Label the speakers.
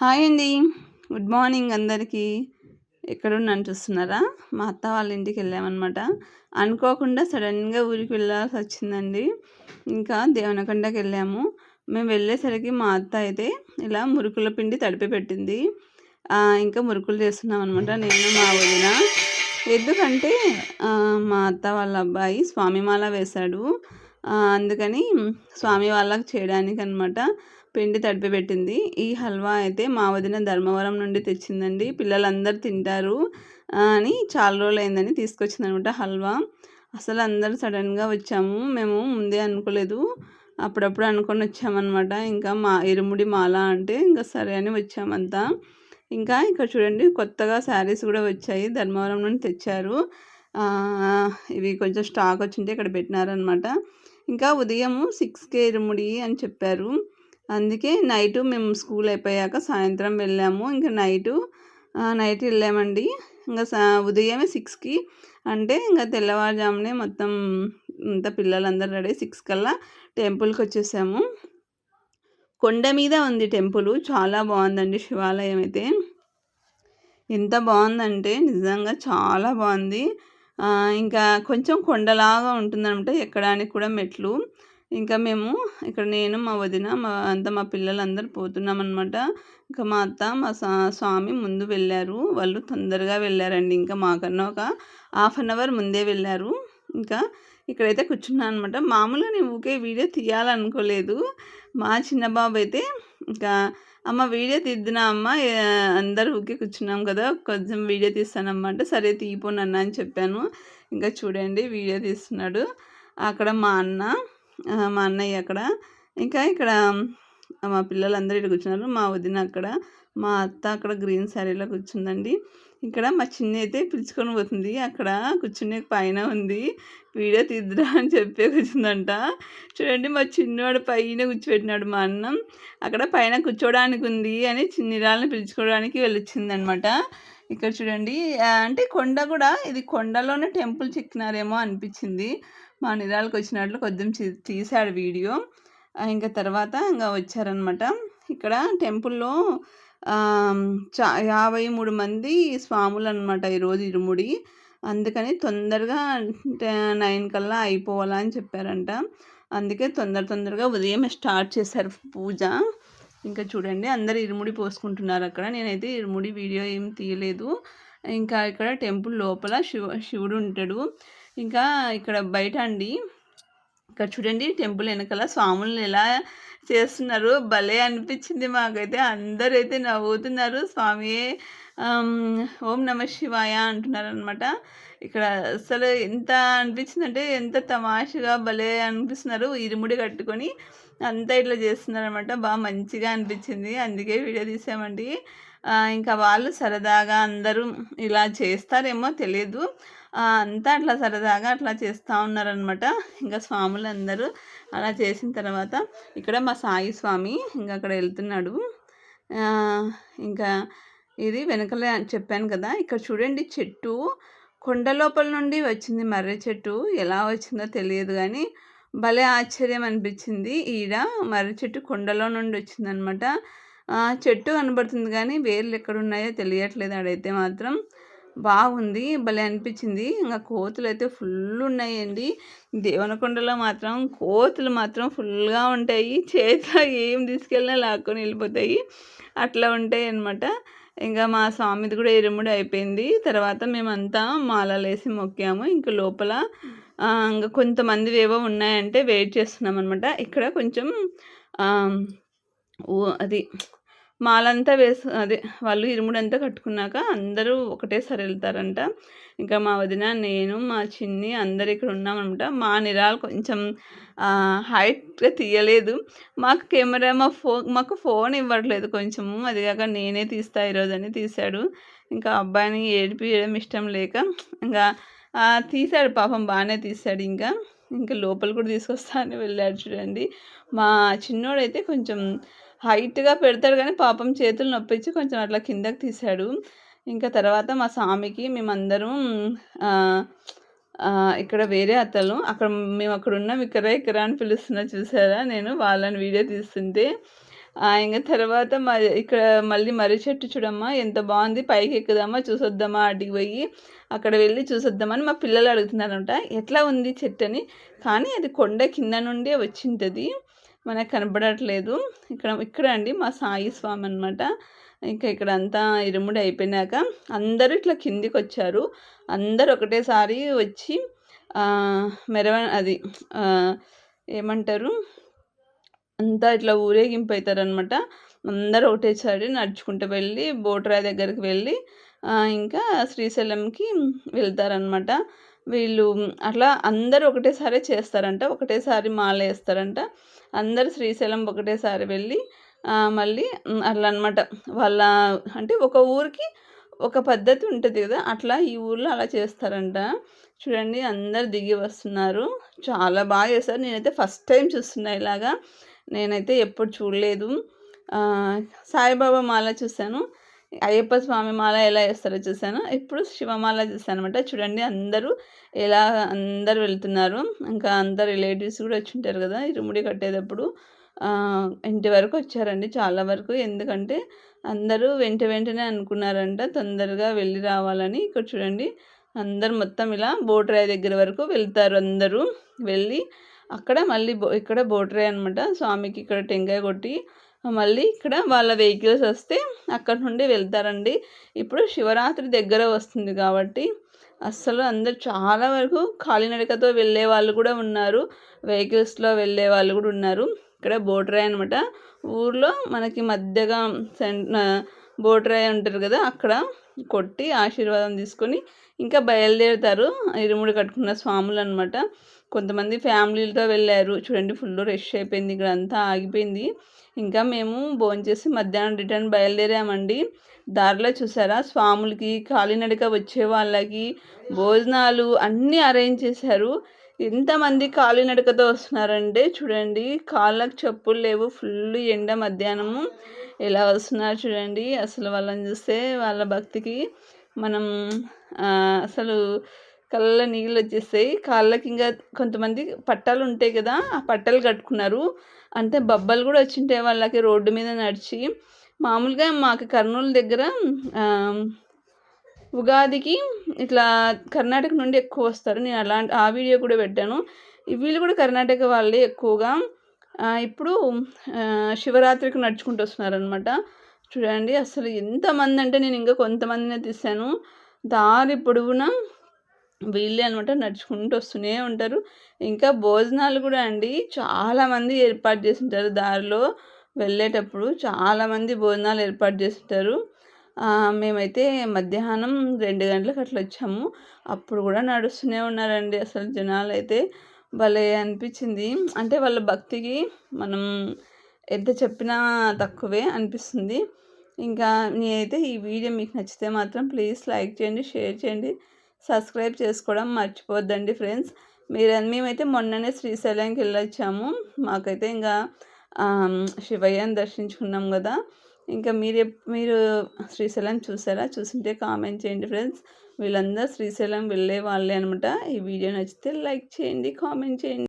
Speaker 1: Hi అండి. Good morning అందరికీ. ఎక్కడున్నాను చూస్తున్నారా? మా అత్త వాళ్ళ ఇంటికి వెళ్ళామన్నమాట. అనుకోకుండా సడన్గా ఊరికి వెళ్ళాల్సి వచ్చిందండి. ఇంకా దేవనకొండకి వెళ్ళాము. మేము వెళ్ళేసరికి మా అత్త అయితే ఇలా మురుకుల పిండి తడిపి పెట్టింది. ఇంకా మురుకులు చేస్తున్నాం అనమాట నేను మా వదిన. ఎందుకంటే మా అత్త వాళ్ళ అబ్బాయి స్వామిమాల వేశాడు. అందుకని స్వామి వాళ్ళకి చేయడానికి అనమాట పిండి తడిపి పెట్టింది. ఈ హల్వా అయితే మా వదిన ధర్మవరం నుండి తెచ్చిందండి. పిల్లలందరూ తింటారు అని చాలా రోజులు అయిందని తీసుకొచ్చింది అనమాట హల్వా. అసలు అందరూ సడన్గా వచ్చాము. మేము ముందే అనుకోలేదు. అప్పుడప్పుడు అనుకొని వచ్చామన్నమాట ఇంకా మా ఇరుముడి మాల అంటే ఇంకా సరే అని వచ్చామంతా. ఇంకా ఇక్కడ చూడండి కొత్తగా శారీస్ కూడా వచ్చాయి. ధర్మవరం నుండి తెచ్చారు. ఇవి కొంచెం స్టాక్ వచ్చింటే ఇక్కడ పెట్టినారనమాట. ఇంకా ఉదయం సిక్స్కే ఇరుముడి అని చెప్పారు. అందుకే నైటు మేము స్కూల్ అయిపోయాక సాయంత్రం వెళ్ళాము. ఇంకా నైటు నైట్ వెళ్ళామండి. ఇంకా సా ఉదయమే సిక్స్కి అంటే ఇంకా తెల్లవారుజామునే మొత్తం అంతా పిల్లలందరూ రెడీ సిక్స్ కల్లా టెంపుల్కి వచ్చేసాము. కొండ మీద ఉంది టెంపుల్. చాలా బాగుందండి శివాలయం అయితే. ఎంత బాగుందంటే నిజంగా చాలా బాగుంది. ఇంకా కొంచెం కొండలాగా ఉంటుందన్నమాట. ఎక్కడానికి కూడా మెట్లు. ఇంకా మేము ఇక్కడ నేను మా వదిన మా అంతా మా పిల్లలందరూ పోతున్నాం అనమాట ఇంకా మా అత్త మా స్వామి ముందు వెళ్ళారు. వాళ్ళు తొందరగా వెళ్ళారండి. ఇంకా మాకన్నా ఒక హాఫ్ అన్ అవర్ ముందే వెళ్ళారు. ఇంకా ఇక్కడైతే కూర్చున్నాను అనమాట మామూలుగా నేను ఊకే వీడియో తీయాలనుకోలేదు. మా చిన్న బాబు అయితే ఇంకా అమ్మ వీడియో తీద్దునా అమ్మ? అందరు ఊకే కూర్చున్నాం కదా కొంచెం వీడియో తీస్తానమ్మా సరే తీయిపోనన్నా అని చెప్పాను. ఇంకా చూడండి వీడియో తీస్తున్నాడు. అక్కడ మా అన్న మా అన్నయ్య అక్కడ. ఇంకా ఇక్కడ మా పిల్లలందరూ ఇక్కడ కూర్చున్నారు. మా వదిన అక్కడ మా అత్త అక్కడ గ్రీన్ శారీలో కూర్చుందండి. ఇక్కడ మా చిన్న అయితే పిలుచుకొని పోతుంది. అక్కడ కూర్చునే పైన ఉంది. వీడియో తీద్దురా అని చెప్పే కూర్చుందంట. చూడండి మా చిన్నవాడు పైన కూర్చోబెట్టినాడు మా అన్నం. అక్కడ పైన కూర్చోడానికి ఉంది అని చిన్నిరాళ్ళని పిలుచుకోవడానికి వెళ్ళొచ్చిందనమాట. ఇక్కడ చూడండి అంటే కొండ కూడా ఇది కొండలోనే టెంపుల్ చెక్కినారేమో అనిపించింది. మా నిరాలకు వచ్చినట్లు కొద్దిగా తీశాడు వీడియో. ఇంకా తర్వాత ఇంకా వచ్చారనమాట. ఇక్కడ టెంపుల్లో చా యాభై మూడు మంది స్వాములు అనమాట ఈరోజు ఇరుముడి. అందుకని తొందరగా నైన్ కల్లా అయిపోవాలా అని చెప్పారంట. అందుకే తొందర తొందరగా ఉదయం స్టార్ట్ చేశారు పూజ. ఇంకా చూడండి అందరు ఇరుముడి పోసుకుంటున్నారు అక్కడ. నేనైతే ఇరుముడి వీడియో ఏం తీయలేదు. ఇంకా ఇక్కడ టెంపుల్ లోపల శివ శివుడు ఉంటాడు. ఇంకా ఇక్కడ బయట అండి. ఇక్కడ చూడండి టెంపుల్ వెనకాల స్వాములను ఎలా చేస్తున్నారు. భలే అనిపించింది మాకైతే. అందరూ అయితే నవ్వుతున్నారు. స్వామి ఓం నమ శివాయ అంటున్నారు అనమాట ఇక్కడ అసలు ఎంత అనిపించింది అంటే ఎంత తమాషగా భలే అనిపిస్తున్నారు. ఇరుముడి కట్టుకొని అంతా ఇట్లా చేస్తున్నారు అనమాట బాగా మంచిగా అనిపించింది. అందుకే వీడియో తీసామండి. ఇంకా వాళ్ళు సరదాగా అందరూ ఇలా చేస్తారేమో తెలియదు. అంతా అట్లా సరదాగా అట్లా చేస్తూ ఉన్నారనమాట ఇంకా స్వాములు అందరూ అలా చేసిన తర్వాత ఇక్కడ మా సాయి స్వామి ఇంకా అక్కడ వెళ్తున్నాడు. ఇంకా ఇది వెనకలే చెప్పాను కదా ఇక్కడ చూడండి చెట్టు. కొండ లోపల నుండి వచ్చింది మర్రి చెట్టు. ఎలా వచ్చిందో తెలియదు కానీ భలే ఆశ్చర్యం అనిపించింది. ఈడ మర్రి చెట్టు కొండలో నుండి వచ్చిందనమాట చెట్టు కనబడుతుంది కానీ వేర్లు ఎక్కడున్నాయో తెలియట్లేదు ఆడైతే మాత్రం. బాగుంది. భలే అనిపించింది. ఇంకా కోతులు అయితే ఫుల్ ఉన్నాయండి దేవనకొండలో మాత్రం కోతులు మాత్రం ఫుల్గా ఉంటాయి. చేతిలో ఏం తీసుకెళ్ళినా లాక్కొని వెళ్ళిపోతాయి. అట్లా ఉంటాయి అనమాట ఇంకా మా స్వామిది కూడా ఇరుముడు అయిపోయింది. తర్వాత మేమంతా మాలలు వేసి మొక్కాము. ఇంకా లోపల ఇంకా కొంతమంది ఏవో ఉన్నాయంటే వెయిట్ చేస్తున్నాం అనమాట ఇక్కడ కొంచెం అది మాలంతా వేసు అదే వాళ్ళు ఇరుముడంతా కట్టుకున్నాక అందరూ ఒకటేసారి వెళ్తారంట. ఇంకా మా వదిన నేను మా చిన్ని అందరు ఇక్కడ ఉన్నామనమాట. మా నిరాలు కొంచెం హైట్గా తీయలేదు. మాకు కెమెరా మా ఫో మాకు ఫోన్ ఇవ్వట్లేదు కొంచెము అది కాక నేనే తీస్తా ఈరోజు అని తీశాడు. ఇంకా అబ్బాయిని ఏడిపించడం ఇష్టం లేక ఇంకా తీశాడు పాపం బాగానే తీశాడు ఇంకా. ఇంకా లోపల కూడా తీసుకొస్తా అని వెళ్ళాడు చూడండి. మా చిన్నోడైతే కొంచెం హైట్గా పెడతాడు కానీ పాపం చేతులు నొప్పించి కొంచెం అట్లా కిందకి తీశాడు ఇంకా తర్వాత మా స్వామికి మేమందరం ఇక్కడ వేరే అతలు అక్కడ మేము అక్కడ ఉన్నాం ఇక్కడ ఇక్కడ అని పిలుస్తున్నా చూసారా? నేను వాళ్ళని వీడియో తీస్తుంటే. ఇంకా తర్వాత మ ఇక్కడ మళ్ళీ మర్రి చెట్టు చూడమ్మా ఎంత బాగుంది. పైకి ఎక్కుదామా చూసొద్దామా అడిగి పోయి అక్కడ వెళ్ళి చూసొద్దామని మా పిల్లలు అడుగుతున్నారంట. ఎట్లా ఉంది చెట్టు అని. కానీ అది కొండ కింద నుండే వచ్చింటుంది. మనకు కనబడట్లేదు. ఇక్కడ ఇక్కడ అండి మా సాయి స్వామి అనమాట ఇంకా ఇక్కడ అంతా ఇరుముడి అయిపోయినాక అందరూ ఇట్లా కిందికి వచ్చారు అందరు ఒకటేసారి వచ్చి మెరవ అది ఏమంటారు? అంతా ఇట్లా ఊరేగింపు అవుతారనమాట అందరూ ఒకటేసారి నడుచుకుంటూ వెళ్ళి బోట్రాయ్ దగ్గరికి వెళ్ళి ఇంకా శ్రీశైలంకి వెళ్తారనమాట వీళ్ళు అట్లా అందరూ ఒకటేసారి చేస్తారంట ఒకటేసారి మాల వేస్తారంట. అందరు శ్రీశైలం ఒకటేసారి వెళ్ళి మళ్ళీ అట్లా అనమాట వాళ్ళ అంటే ఒక ఊరికి ఒక పద్ధతి ఉంటుంది కదా అట్లా ఈ ఊర్లో అలా చేస్తారంట. చూడండి అందరు దిగి వస్తున్నారు. చాలా బాగా చేస్తారు. నేనైతే ఫస్ట్ టైం చూస్తున్నా ఇలాగా. నేనైతే ఎప్పుడు చూడలేదు. సాయిబాబా మాల చూశాను. అయ్యప్ప స్వామి మాల ఎలా వేస్తారో చూశాను. ఇప్పుడు శివమాల చూశాను అనమాట చూడండి అందరూ ఎలా అందరు వెళ్తున్నారు. ఇంకా అందరు రిలేటివ్స్ కూడా వచ్చి ఉంటారు కదా ఇరుముడి కట్టేటప్పుడు. ఇంటి వరకు వచ్చారండి చాలా వరకు. ఎందుకంటే అందరూ వెంట వెంటనే అనుకున్నారంట తొందరగా వెళ్ళి రావాలని. ఇక్కడ చూడండి అందరు మొత్తం ఇలా బోట్రాయ్ దగ్గర వరకు వెళ్తారు అందరూ. వెళ్ళి అక్కడ మళ్ళీ ఇక్కడ బోట్రాయ్ అనమాట. స్వామికి ఇక్కడ టెంకాయ కొట్టి మళ్ళీ ఇక్కడ వాళ్ళ వెహికల్స్ వస్తే అక్కడ నుండి వెళ్తారండి. ఇప్పుడు శివరాత్రి దగ్గర వస్తుంది కాబట్టి అస్సలు అందరు చాలా వరకు కాలినడకతో వెళ్ళే వాళ్ళు కూడా ఉన్నారు. వెహికల్స్లో వెళ్ళే వాళ్ళు కూడా ఉన్నారు. ఇక్కడ బోట్రాయ్ అనమాట ఊర్లో మనకి మధ్యగా బోట్రాయ్ ఉంటారు కదా అక్కడ కొట్టి ఆశీర్వాదం తీసుకొని ఇంకా బయలుదేరుతారు. ఇరుముడు కట్టుకున్న స్వాములు అనమాట కొంతమంది ఫ్యామిలీలతో వెళ్ళారు. చూడండి ఫుల్ రష్ అయిపోయింది. ఇక్కడ అంతా ఆగిపోయింది. ఇంకా మేము భోంచేసి మధ్యాహ్నం రిటర్న్ బయలుదేరామండి. దారిలో చూసారా? స్వాములకి కాలినడక వచ్చే వాళ్ళకి భోజనాలు అన్నీ అరేంజ్ చేశారు. ఎంతమంది కాలినడకతో వస్తున్నారంటే చూడండి కాళ్ళకు చెప్పులు లేవు. ఫుల్ ఎండ మధ్యాహ్నము ఎలా వస్తున్నారు చూడండి. అసలు వాళ్ళని చూస్తే వాళ్ళ భక్తికి మనం అసలు కళ్ళ నీళ్ళు వచ్చేస్తాయి కాళ్ళకి ఇంకా కొంతమంది పట్టాలు ఉంటాయి కదా ఆ పట్టాలు కట్టుకున్నారు. అంటే బబ్బలు కూడా వచ్చింటాయి వాళ్ళకి రోడ్డు మీద నడిచి. మామూలుగా మాకు కర్నూలు దగ్గర ఉగాదికి ఇట్లా కర్ణాటక నుండి ఎక్కువ వస్తారు. నేను అలాంటి ఆ వీడియో కూడా పెట్టాను. వీళ్ళు కూడా కర్ణాటక వాళ్ళే ఎక్కువగా. ఇప్పుడు శివరాత్రికి నడుచుకుంటూ వస్తున్నారనమాట చూడండి అసలు ఎంతమంది అంటే నేను ఇంకా కొంతమందినే తీసాను దారి పొడవునా వీళ్ళే అనమాట నడుచుకుంటూ వస్తూనే ఉంటారు. ఇంకా భోజనాలు కూడా అండి చాలామంది ఏర్పాటు చేసింటారు దారిలో వెళ్ళేటప్పుడు. చాలామంది భోజనాలు ఏర్పాటు చేసింటారు. మేమైతే మధ్యాహ్నం రెండు గంటలకు అట్లా వచ్చాము. అప్పుడు కూడా నడుస్తూనే ఉన్నారండి అసలు జనాలు అయితే భలే అనిపించింది. అంటే వాళ్ళ భక్తికి మనం ఎంత చెప్పినా తక్కువే అనిపిస్తుంది. ఇంకా నేనైతే ఈ వీడియో మీకు నచ్చితే మాత్రం ప్లీజ్ లైక్ చేయండి షేర్ చేయండి. సబ్స్క్రైబ్ చేసుకోవడం మర్చిపోద్దండి ఫ్రెండ్స్. మీరు మేమైతే మొన్ననే శ్రీశైలంకి వెళ్ళొచ్చాము. మాకైతే ఇంకా శివయ్యని దర్శించుకున్నాం కదా. ఇంకా మీరు మీరు శ్రీశైలం చూసారా? చూసింటే కామెంట్ చేయండి ఫ్రెండ్స్. వీళ్ళందరూ శ్రీశైలం వెళ్ళే వాళ్ళే అనమాట ఈ వీడియో నచ్చితే లైక్ చేయండి కామెంట్ చేయండి.